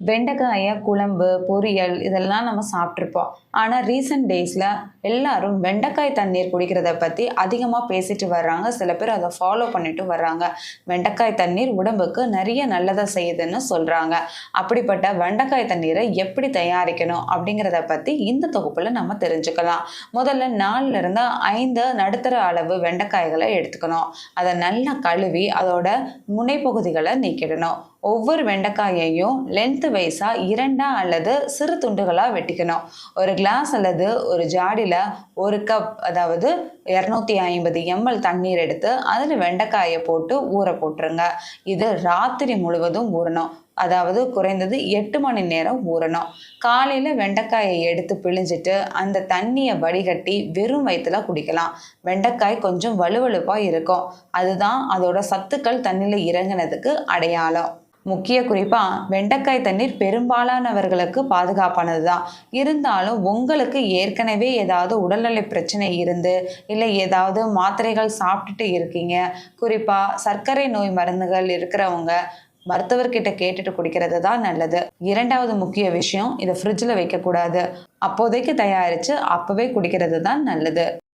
வெண்டைக்காயை குழம்பு பொரியல் இதெல்லாம் நம்ம சாப்பிட்ருப்போம் ஆனால் ரீசெண்ட் டேஸில் எல்லாரும் வெண்டைக்காய் தண்ணீர் குடிக்கிறத பற்றி அதிகமாக பேசிட்டு வர்றாங்க. சில பேர் அதை ஃபாலோ பண்ணிட்டு வர்றாங்க. வெண்டைக்காய் தண்ணீர் உடம்புக்கு நிறைய நல்லதை செய்யுதுன்னு சொல்கிறாங்க அப்படிப்பட்ட வெண்டைக்காய் தண்ணீரை எப்படி தயாரிக்கணும் அப்படிங்கிறத பற்றி இந்த தொகுப்பில் நம்ம தெரிஞ்சுக்கலாம். முதல்ல நாலுலேருந்து ஐந்து நடுத்தர அளவு வெண்டைக்காய்களை எடுத்துக்கணும். அதை நல்லா கழுவி அதோட முனைப்பகுதிகளை நீக்கிடணும். ஒவ்வொரு வெண்டைக்காயையும் லென்த் வைஸாக இரண்டா அல்லது சிறு துண்டுகளாக வெட்டிக்கணும். ஒரு கிளாஸ் அல்லது ஒரு ஜாடியில் ஒரு கப் அதாவது இரநூத்தி ஐம்பது எம்எல் தண்ணீர் எடுத்து அதில் வெண்டைக்காயை போட்டு ஊற போட்டுருங்க. இது ராத்திரி முழுவதும் ஊறணும். அதாவது குறைந்தது எட்டு மணி நேரம் ஊறணும். காலையில் வெண்டைக்காயை எடுத்து பிழிஞ்சிட்டு அந்த தண்ணியை வடிகட்டி வெறும் வயிற்றுல குடிக்கலாம். வெண்டைக்காய் கொஞ்சம் வலுவழுப்பாக இருக்கும். அதுதான் அதோட சத்துக்கள் தண்ணியில் இறங்குனதுக்கு அடையாளம். முக்கிய குறிப்பாக வெண்டைக்காய் தண்ணீர் பெரும்பாலானவர்களுக்கு பாதுகாப்பானது தான் இருந்தாலும் உங்களுக்கு ஏற்கனவே ஏதாவது உடல்நலை பிரச்சனை இருந்து இல்லை ஏதாவது மாத்திரைகள் சாப்பிட்டுட்டு இருக்கீங்க. குறிப்பாக சர்க்கரை நோய் மருந்துகள் இருக்கிறவங்க மருத்துவர்கிட்ட கேட்டுட்டு குடிக்கிறது தான் நல்லது. இரண்டாவது முக்கிய விஷயம் இதை ஃப்ரிட்ஜில் வைக்கக்கூடாது. அப்போதைக்கு தயாரித்து அப்போவே குடிக்கிறது தான் நல்லது.